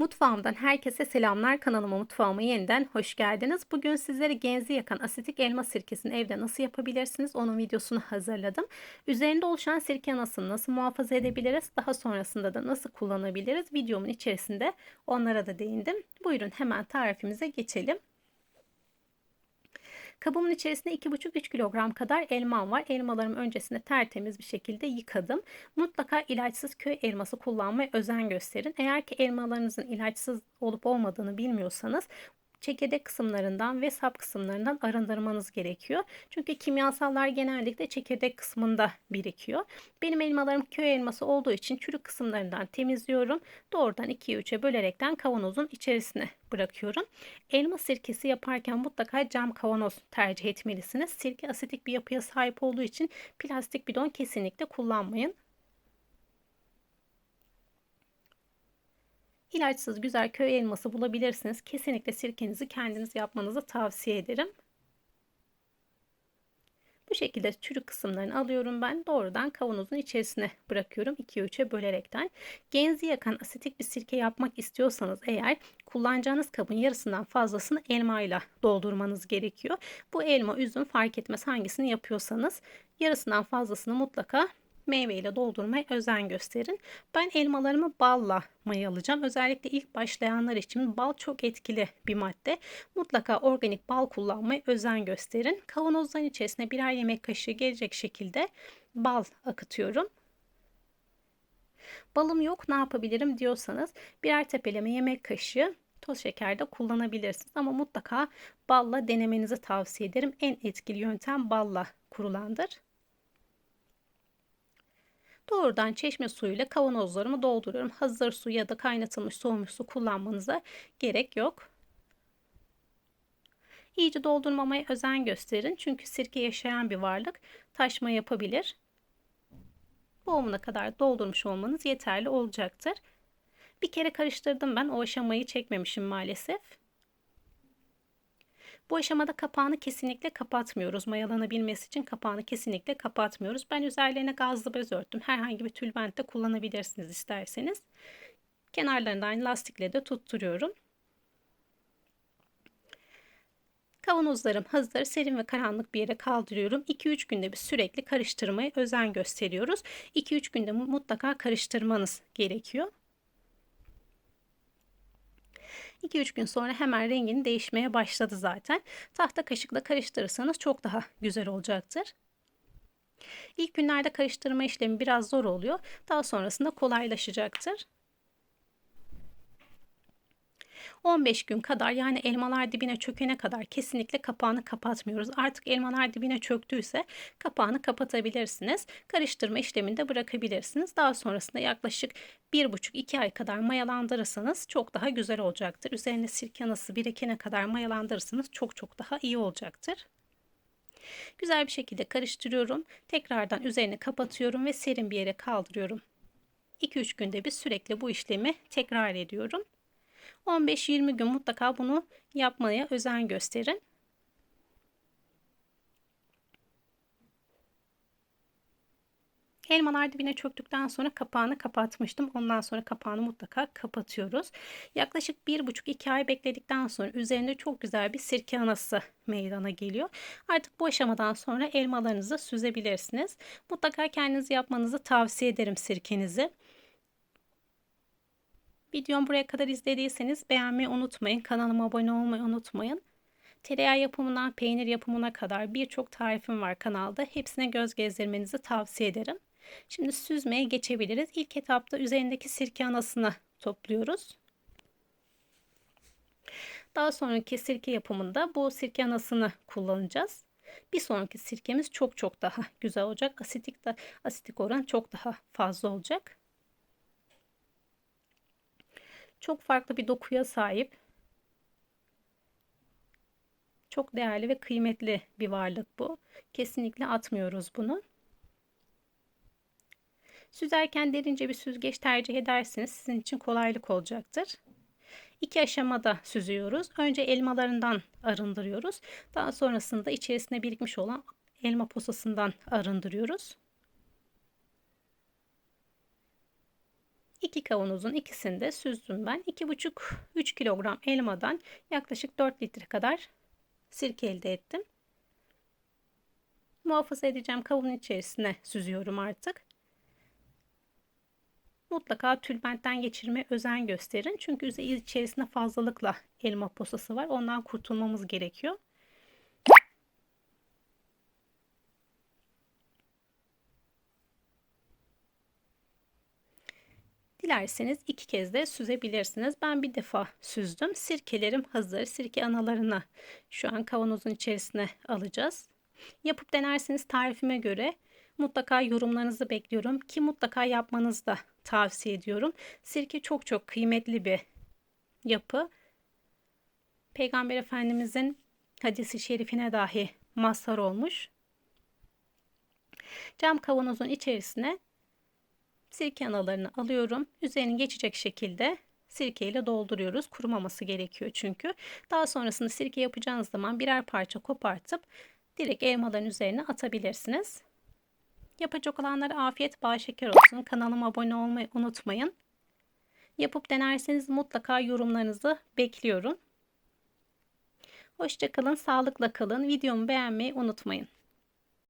Mutfağımdan herkese selamlar. Kanalıma mutfağıma yeniden hoş geldiniz. Bugün sizlere genzi yakan asitik elma sirkesini evde nasıl yapabilirsiniz onun videosunu hazırladım. Üzerinde oluşan sirke nasıl nasıl muhafaza edebiliriz? Daha sonrasında da nasıl kullanabiliriz? Videomun içerisinde onlara da değindim. Buyurun hemen tarifimize geçelim. Kabımın içerisinde 2,5-3 kilogram kadar elmam var. Elmalarımı öncesinde tertemiz bir şekilde yıkadım. Mutlaka ilaçsız köy elması kullanmaya özen gösterin. Eğer ki elmalarınızın ilaçsız olup olmadığını bilmiyorsanız çekirdek kısımlarından ve sap kısımlarından arındırmanız gerekiyor. Çünkü kimyasallar genellikle çekirdek kısmında birikiyor. Benim elmalarım köy elması olduğu için çürük kısımlarından temizliyorum. Doğrudan 2'ye 3'e bölerekten kavanozun içerisine bırakıyorum. Elma sirkesi yaparken mutlaka cam kavanoz tercih etmelisiniz. Sirke asitik bir yapıya sahip olduğu için plastik bidon kesinlikle kullanmayın. İlaçsız güzel köy elması bulabilirsiniz. Kesinlikle sirkenizi kendiniz yapmanızı tavsiye ederim. Bu şekilde çürük kısımlarını alıyorum ben. Doğrudan kavanozun içerisine bırakıyorum. 2'ye 3'e bölerekten. Genzi yakan asitik bir sirke yapmak istiyorsanız eğer kullanacağınız kabın yarısından fazlasını elma ile doldurmanız gerekiyor. Bu elma, üzüm fark etmez hangisini yapıyorsanız yarısından fazlasını mutlaka meyveyle doldurmaya özen gösterin. Ben elmalarımı balla mayalayacağım. Özellikle ilk başlayanlar için bal çok etkili bir madde. Mutlaka organik bal kullanmaya özen gösterin. Kavanozların içerisine birer yemek kaşığı gelecek şekilde bal akıtıyorum. Balım yok ne yapabilirim diyorsanız birer tepeleme yemek kaşığı toz şeker de kullanabilirsiniz. Ama mutlaka balla denemenizi tavsiye ederim. En etkili yöntem balla kurulandır. Doğrudan çeşme suyuyla kavanozlarımı dolduruyorum. Hazır su ya da kaynatılmış soğumuş su kullanmanıza gerek yok. İyice doldurmamaya özen gösterin. Çünkü sirke yaşayan bir varlık taşma yapabilir. Boğumuna kadar doldurmuş olmanız yeterli olacaktır. Bir kere karıştırdım ben. O aşamayı çekmemişim maalesef. Bu aşamada kapağını kesinlikle kapatmıyoruz. Mayalanabilmesi için kapağını kesinlikle kapatmıyoruz. Ben üzerlerine gazlı bez örttüm. Herhangi bir tülbent de kullanabilirsiniz isterseniz. Kenarlarından lastikle de tutturuyorum. Kavanozlarım hazır. Serin ve karanlık bir yere kaldırıyorum. 2-3 günde bir sürekli karıştırmaya özen gösteriyoruz. 2-3 günde mutlaka karıştırmanız gerekiyor. 2-3 gün sonra hemen rengini değişmeye başladı zaten. Tahta kaşıkla karıştırırsanız çok daha güzel olacaktır. İlk günlerde karıştırma işlemi biraz zor oluyor. Daha sonrasında kolaylaşacaktır. 15 gün kadar yani elmalar dibine çökene kadar kesinlikle kapağını kapatmıyoruz. Artık elmalar dibine çöktüyse kapağını kapatabilirsiniz. Karıştırma işlemini de bırakabilirsiniz. Daha sonrasında yaklaşık 1,5-2 ay kadar mayalandırırsanız çok daha güzel olacaktır. Üzerine sirke anası birikene kadar mayalandırırsanız çok çok daha iyi olacaktır. Güzel bir şekilde karıştırıyorum. Tekrardan üzerine kapatıyorum ve serin bir yere kaldırıyorum. 2-3 günde bir sürekli bu işlemi tekrar ediyorum. 15-20 gün mutlaka bunu yapmaya özen gösterin. Elmalar dibine çöktükten sonra kapağını kapatmıştım. Ondan sonra kapağını mutlaka kapatıyoruz. Yaklaşık 1,5-2 ay bekledikten sonra üzerinde çok güzel bir sirke anası meydana geliyor. Artık bu aşamadan sonra elmalarınızı süzebilirsiniz. Mutlaka kendiniz yapmanızı tavsiye ederim sirkenizi. Videomu buraya kadar izlediyseniz beğenmeyi unutmayın. Kanalıma abone olmayı unutmayın. Tereyağı yapımından peynir yapımına kadar birçok tarifim var kanalda. Hepsine göz gezdirmenizi tavsiye ederim. Şimdi süzmeye geçebiliriz. İlk etapta üzerindeki sirke anasını topluyoruz. Daha sonraki sirke yapımında bu sirke anasını kullanacağız. Bir sonraki sirkemiz çok çok daha güzel olacak. Asitik de asitik oran çok daha fazla olacak. Çok farklı bir dokuya sahip. Çok değerli ve kıymetli bir varlık bu. Kesinlikle atmıyoruz bunu. Süzerken derince bir süzgeç tercih ederseniz sizin için kolaylık olacaktır. İki aşamada süzüyoruz. Önce elmalarından arındırıyoruz. Daha sonrasında içerisine birikmiş olan elma posasından arındırıyoruz. 2 kavanozun ikisini de süzdüm ben. 2,5-3 kilogram elmadan yaklaşık 4 litre kadar sirke elde ettim. Muhafaza edeceğim kabın içerisine süzüyorum artık. Mutlaka tülbentten geçirmeye özen gösterin. Çünkü içerisinde fazlalıkla elma posası var. Ondan kurtulmamız gerekiyor. Dilerseniz iki kez de süzebilirsiniz. Ben bir defa süzdüm. Sirkelerim hazır. Sirke analarını şu an kavanozun içerisine alacağız. Yapıp denerseniz tarifime göre mutlaka yorumlarınızı bekliyorum ki mutlaka yapmanızı da tavsiye ediyorum. Sirke çok çok kıymetli bir yapı. Peygamber Efendimizin hadisi şerifine dahi mazhar olmuş. Cam kavanozun içerisine sirke analarını alıyorum. Üzerini geçecek şekilde sirke ile dolduruyoruz. Kurumaması gerekiyor çünkü. Daha sonrasında sirke yapacağınız zaman birer parça kopartıp direkt elmaların üzerine atabilirsiniz. Yapacak olanlara afiyet bal şeker olsun. Kanalıma abone olmayı unutmayın. Yapıp denerseniz mutlaka yorumlarınızı bekliyorum. Hoşçakalın, sağlıkla kalın. Videomu beğenmeyi unutmayın.